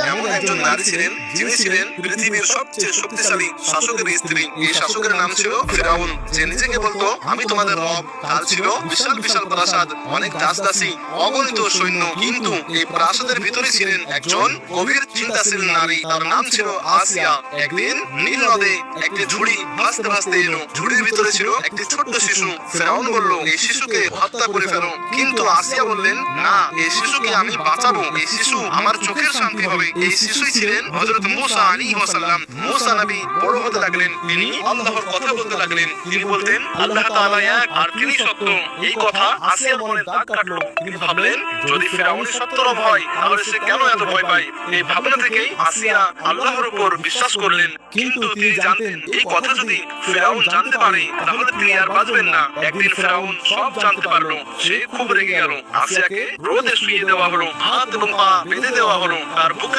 এমন একজন নারী ছিলেন যিনি ছিলেন পৃথিবীর সবচেয়ে শক্তিশালী শাসকের স্ত্রী। এই শাসকের নাম ছিল ফিরাউন। যে নিজেকে বলতো আমি তোমাদের রব। তার ছিল বিশাল বিশাল প্রাসাদ। অনেক দাসদাসী অগণিত সৈন্য। কিন্তু এই প্রাসাদের ভিতরে ছিলেন একজন গভীর চিন্তাশীল নারী তার নাম ছিল আসিয়া। একদিন নীল নদে একটি ঝুড়ি ভাসতে ভাসতে এলো। ঝুড়ির ভিতরে ছিল একটি ছোট্ট শিশু। ফেরাউন বলল এই শিশুকে হত্যা করে ফেলো। কিন্তু আসিয়া বললেন না এই শিশুকে আমি বাঁচাবো। এই শিশু আমার চোখের শান্তি হবে। এই শিশুই ছিলেন হযরত মুসা আলাইহিস সালাম মুসা নবী বড় হতে লাগলেন তিনি আল্লাহর কথা বলতে লাগলেন তিনি বলতেন আল্লাহ তাআলা এক আর তিনি সত্য এই কথা আসিয়ার মনে দাগ কাটলো তিনি ভাবলেন যদি ফেরাউন সত্য। হয় তাহলে সে কেন এত ভয় পায় এই ভাবনা থেকেই আসিয়া আল্লাহর উপর বিশ্বাস করলেন। কিন্তু তিনি জানতেন এই কথা যদি ফেরাউন জানতে পারে তাহলে তিনি আর বাঁচবেন না। একদিন ফেরাউন সব জানতে পারল সে খুব রেগে গেল আসিয়াকে রোদে শুয়ে দেওয়া হলো হাত এবং পা বেঁধে দেওয়া হলো আর বুকে